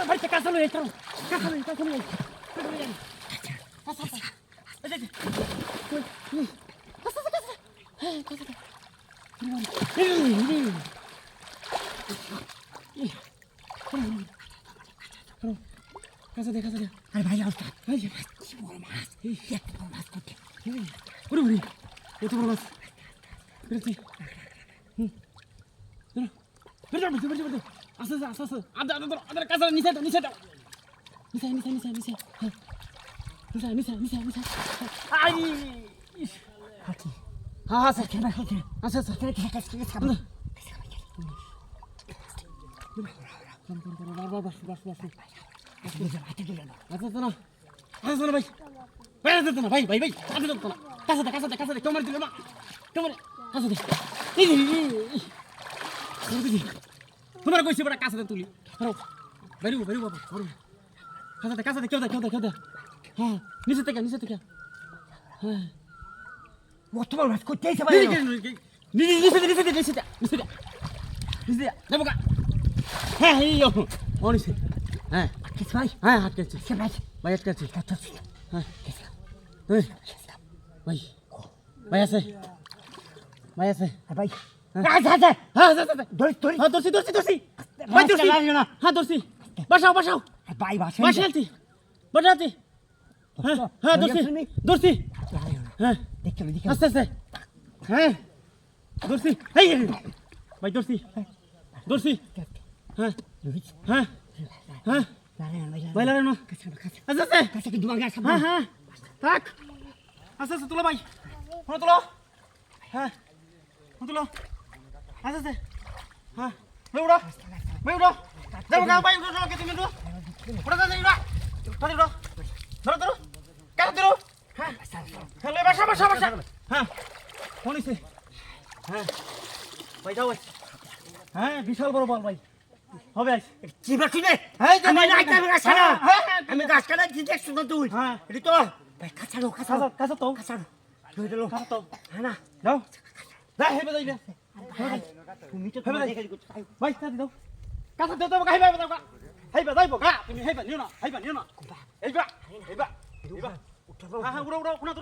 বাড়িতে আচ্ছা আচ্ছা নি কাঁচা কাঁচা হ্যাঁ কাঁচা এই এই কাঁচা দে কাঁচা দে আরে ভাই এই যে কি বড় মাছ এই এত বড় মাছ করতে ওরে ওরে এত বড় মাছ বেরোতে হুম বেরো বেরো বেরো বেরো আস্তে আস্তে আস্তে আদা আদা আদা কাঁচা নিচে দাও নিচে দাও। নিচে নিচে নিচে নিচে হ্যাঁ। নিচে নিচে নিচে নিচে আই! হাতি হ্যাঁ হ্যাঁ স্যার কেন হাতি আচ্ছা আচ্ছা কেন কেন কেন? কেন কাছে কাছে কাছে তোমার তোমার তোমার কইছি বড় কাছে দে তুলি। বেরু বেরু বাবা বেরু। কাছে দে কাছে দে কেউ দে কেউ দে কেউ দে। হ্যাঁ নিচে থেকে নিচে থেকে। হ্যাঁ। বড় মাছ করতে এসে ভাই নিচে নিচে নিচে। নিচে নিচে নিচে নিচে যাব কা হ্যাঁ এই ও নিচে। হ্যাঁ। কিছু ভাই। হ্যাঁ হাত কেছি সে ভাই ভাই হাত কেছি কত হ্যাঁ। ভাই ভাই আছে। ভাই আছে ভাই। আচ্ছা আচ্ছা হ্যাঁ আছে আছে ধরি ধরি হ্যাঁ দর্শি দর্শি দর্শি ভাই দর্শি না। হ্যাঁ দর্শি বসাও বসাও। ভাই বাসে বসালতি বসালতি হ্যাঁ হ্যাঁ দর্শি দর্শি হ্যাঁ। দেখতে দেখতে আস্তে আস্তে। হ্যাঁ। দর্শি এই। ভাই দর্শি দর্শি হ্যাঁ। হ্যাঁ। হ্যাঁ। ভাই লাগে আস্তে আস্তে। কাছে কিন্তু মাঙ্গা সব হ্যাঁ হ্যাঁ। থাক। আস্তে আস্তে তুলো ভাই। ফোন তুলো। হ্যাঁ। ফোন তুলো। আস্তে আস্তে। হ্যাঁ ভাই উড়ো ভাই উড়ো যাব গা ভাই উড়ো উড়ো কে তুমি উড়ো উড়ো যাও উড়ো ধরো উড়ো ধরো ধরো। কাটো ধরো? হ্যাঁ। হ্যাঁ লই বসা বসা বসা হ্যাঁ। ইসে হ্যাঁ। ভাই যাও হ্যাঁ বিশাল বড় বল ভাই। হবে আজ চিবা কিনে হ্যাঁ আমি না আমি গাছ কাটা হ্যাঁ হ্যাঁ আমি গাছ কাটা দিতে শুনো তুই? হ্যাঁ। এটি তো। ভাই কাছাড়ো কাছাড়ো কাছে কাছে তো। কাছাড়ো ধরে দিলো। কাছে তো। হ্যাঁ না। যাও। যা হেবে যাই না তুমি তো তোমার যাই দেখে দিছো ভাই সাথে দাও। কাছে দাও তো হাইবা দাও হাইবা। যাইবো গা। তুমি হাইবা নিও না হাইবা নিও না এইবা এইবা এইবা উঠো হ্যাঁ হ্যাঁ উড়ো উড়ো কোনা